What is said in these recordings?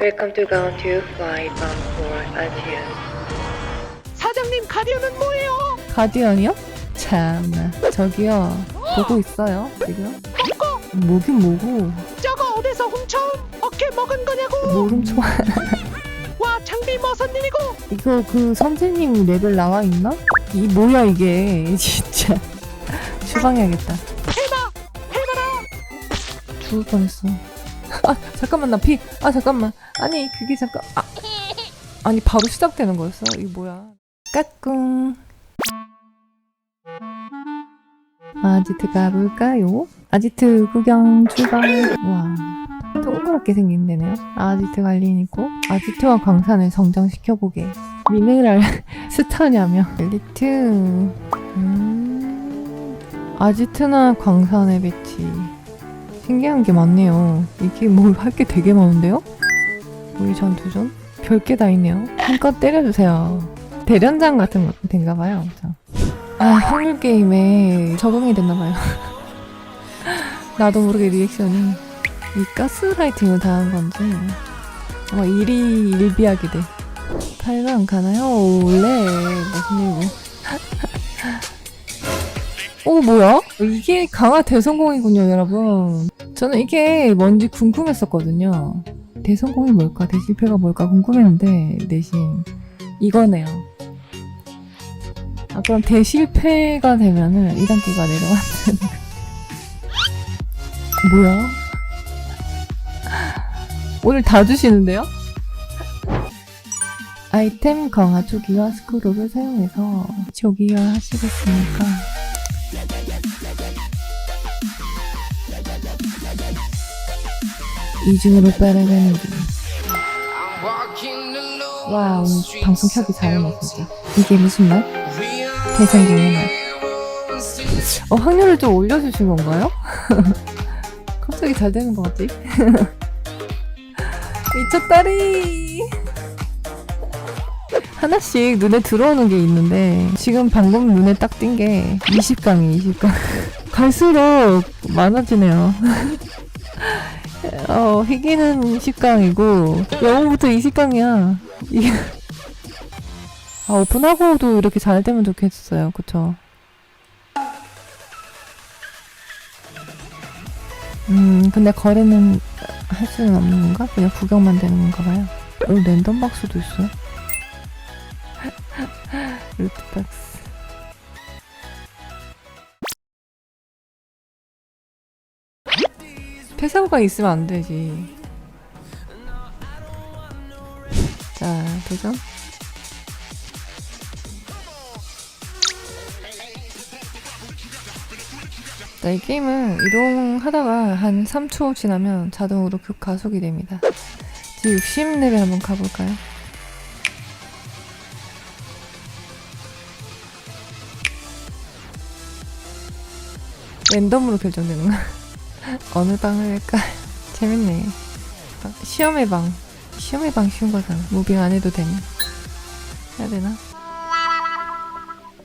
Welcome to Ground 2 Flight bound for Algiers. 사장님 가디언은 뭐예요? 가디언이요? 참나 저기요. 보고 있어요 지금? 뭐긴 뭐고. 저거 어디서 훔쳐온 어깨 먹은 거냐고? 모름 좋아 와 장비 머선님이고? 이거 그 선생님 레벨 나와 있나? 이 뭐야 이게. 진짜. 추방해야겠다. 해봐! 해봐라! 죽을 뻔했어 아 잠깐만 나 피 아 잠깐만. 아니 그게 잠깐 아. 아니 바로 시작되는 거였어? 이게 뭐야? 까꿍. 아지트 가볼까요? 아지트 구경 출발. 와. 동그랗게 생긴 데네요. 아지트 관련 있고 아지트와 광산을 성장시켜보게. 미네랄 스타냐며. 엘리트. 음. 아지트나 광산의 배치 신기한 게 많네요. 이게 뭐할게 되게 많은데요? 우리 전투전? 별게 다 있네요. 한껏 때려주세요. 대련장 같은 거 된가 봐요. 아, 확률 게임에 적응이 됐나 봐요. 나도 모르게 리액션이 이 가스라이팅을 당한 건지 뭐 일이 일비하게 돼. 8강 가나요? 원래 무슨 일고? 오 뭐야? 이게 강화 대성공이군요 여러분 저는 이게 뭔지 궁금했었거든요 대성공이 뭘까 대실패가 뭘까 궁금했는데 내신 이거네요 아 그럼 대실패가 되면은 2단계가 내려가는 뭐야? 오늘 다 주시는데요? 아이템 강화 초기화 스크롤을 사용해서 초기화 하시겠습니까? 이중으로 빨아가는 길. 와, 오늘 방송 켜기 잘했네, 진짜. 이게 무슨 맛? 대성공의 맛. 어, 확률을 좀 올려주신 건가요? 갑자기 잘 되는 것 같지? 미쳤다리! 하나씩 눈에 들어오는 게 있는데, 지금 방금 눈에 딱 띈 게 20강이 20강. 갈수록 많아지네요. 어, 희귀는 10강이고, 영어부터 20강이야. 이게. 아, 오픈하고도 이렇게 잘 되면 좋겠어요. 그쵸? 음, 근데 거래는 할 수는 없는 건가? 그냥 구경만 되는 건가 봐요. 오, 랜덤 박스도 있어. 루트박스. 폐사고가 있으면 안 되지. 자, 도전. 자, 이 게임은 이동하다가 한 3초 지나면 자동으로 급 가속이 됩니다. 이제 60레벨 한번 가볼까요? 랜덤으로 결정되는 거. 어느 방을 할까? 재밌네. 아, 시험의 방. 시험의 방 쉬운 거잖아. 무빙 안 해도 되니. 해야 되나?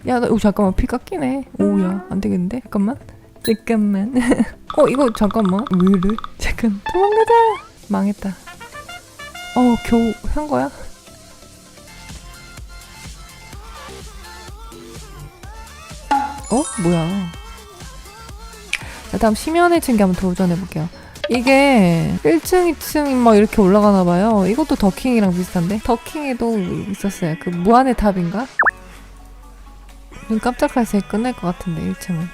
야, 나, 오, 잠깐만. 피 깎이네. 오, 야, 안 되겠는데? 잠깐만. 잠깐만. 어, 이거, 잠깐만. 왜 이래? 잠깐. 도망가자! 망했다. 어, 겨우 한 거야? 어? 뭐야. 자, 다음 심연의 층기 한번 도전해볼게요. 이게 1층, 2층 막 이렇게 올라가나 봐요. 이것도 더킹이랑 비슷한데? 더킹에도 있었어요. 그 무한의 탑인가? 눈 깜짝할 새 끝날 것 같은데 1층은.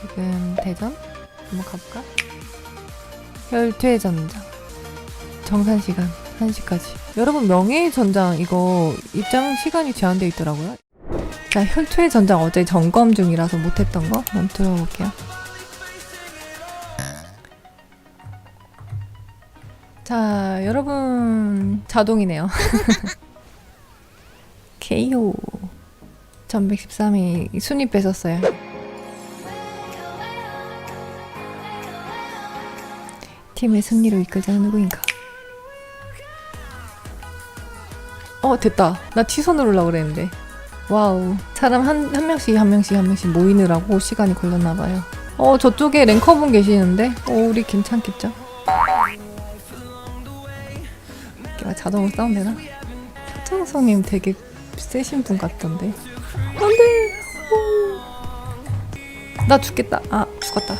지금 대전? 한번 가볼까? 혈퇴 전장. 정산 시간 1시까지. 여러분 명예의 전장 이거 입장 시간이 제한돼 있더라고요. 자, 혈퇴 전장 어제 점검 중이라서 못했던 거 한번 들어볼게요. 자, 여러분 자동이네요. KO 1113이 순위 뺏었어요. 팀의 승리로 이끌 자는 누구인가? 어, 됐다. 나 취소 누르려고 그랬는데. 와우. 사람 한, 한 명씩 한 명씩 한 명씩 모이느라고 시간이 걸렸나봐요. 어, 저쪽에 랭커분 계시는데? 어, 우리 괜찮겠죠? 이렇게 자동으로 싸우면 되나? 차창성님 되게 세신 분 같던데. 안돼. 나 죽겠다. 아 죽었다.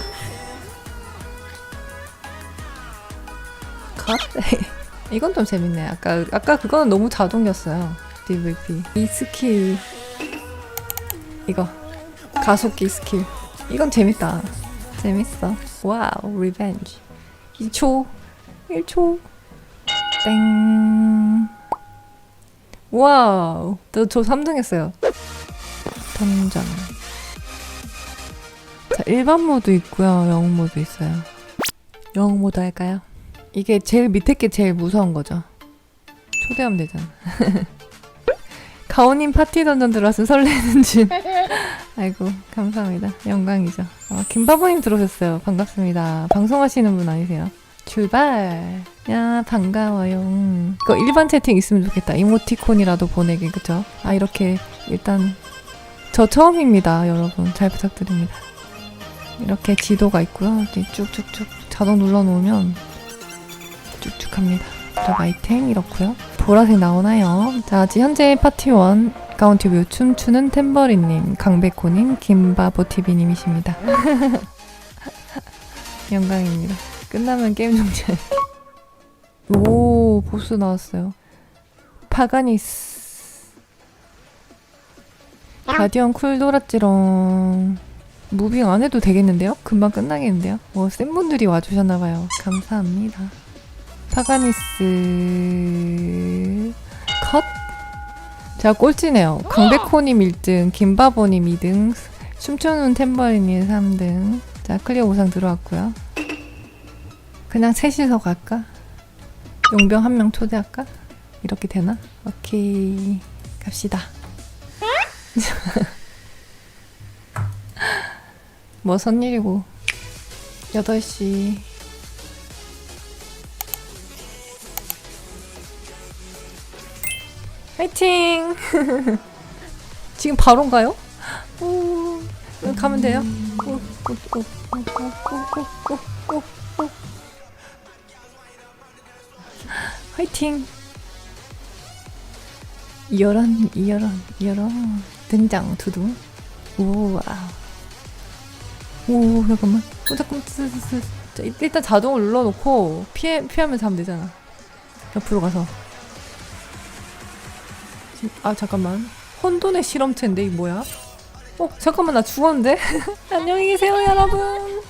컷. 이건 좀 재밌네. 아까 아까 그거는 너무 자동이었어요. DVP. 이 스킬 이거 가속기 스킬. 이건 재밌다. 재밌어. 와우 리벤지. 2초 1초 땡. 와우. 저, 저 3등 했어요. 던전 자 일반 모드 있고요. 영웅 모드 있어요. 영웅 모드 할까요? 이게 제일 밑에 게 제일 무서운 거죠. 초대하면 되잖아. 가오님 파티 던전 들어왔으면 설레는 줄 아이고 감사합니다. 영광이죠. 어, 김바보님 들어오셨어요. 반갑습니다. 방송하시는 분 아니세요? 출발. 야 반가워요. 이거 일반 채팅 있으면 좋겠다. 이모티콘이라도 보내기 그죠? 아 이렇게 일단 저 처음입니다 여러분. 잘 부탁드립니다. 이렇게 지도가 있고요. 쭉쭉쭉 자동 눌러놓으면 쭉쭉 합니다. 저 아이템 이렇고요. 보라색 나오나요? 자 현재 파티원 가운티 뷰 춤추는 템버리님 강백호님 김바보TV님이십니다. 영광입니다 끝나면 게임 종료 오 보스 나왔어요. 파가니스. 가디언 쿨 돌았지롱. 무빙 안 해도 되겠는데요? 금방 끝나겠는데요? 뭐 센 분들이 와주셨나봐요. 감사합니다. 파가니스. 컷. 제가 꼴찌네요. 강백호님 1등 김바보님 2등 춤추는 템버리님 3등. 자 클리어 보상 들어왔고요 그냥 셋이서 갈까? 용병 한 명 초대할까? 이렇게 되나? 오케이 갑시다 뭐 선일이고 8시 화이팅! 지금 바로인가요? 오, 가면 돼요? 화이팅! 이열한, 이열한, 이열한. 등장, 두둥. 우와. 오, 잠깐만. 오, 잠깐만. 자, 일- 일단 자동을 눌러놓고 피해, 피하면서 하면 되잖아. 옆으로 가서. 지- 아, 잠깐만. 혼돈의 실험체인데, 이 뭐야? 어, 잠깐만, 나 죽었는데? 안녕히 계세요, 여러분!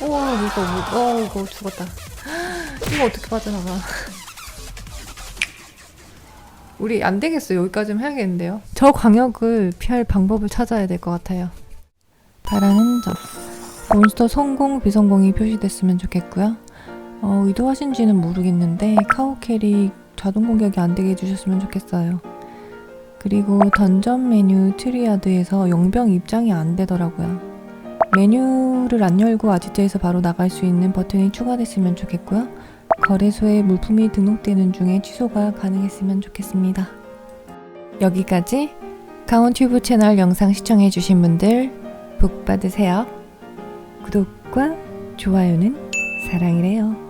오, 이거, 뭐, 어, 이거 죽었다. 이거 어떻게 빠져나가? 우리 안 되겠어. 여기까지는 해야겠는데요. 저 광역을 피할 방법을 찾아야 될 것 같아요. 바라는 점. 몬스터 성공, 비성공이 표시됐으면 좋겠고요. 어, 의도하신지는 모르겠는데 카우 캐릭 자동 공격이 안 되게 해주셨으면 좋겠어요. 그리고 던전 메뉴 트리아드에서 용병 입장이 안 되더라고요. 메뉴를 안 열고 아지트에서 바로 나갈 수 있는 버튼이 추가됐으면 좋겠고요. 거래소에 물품이 등록되는 중에 취소가 가능했으면 좋겠습니다. 여기까지 가온튜브 채널 영상 시청해주신 분들 복 받으세요. 구독과 좋아요는 사랑이래요.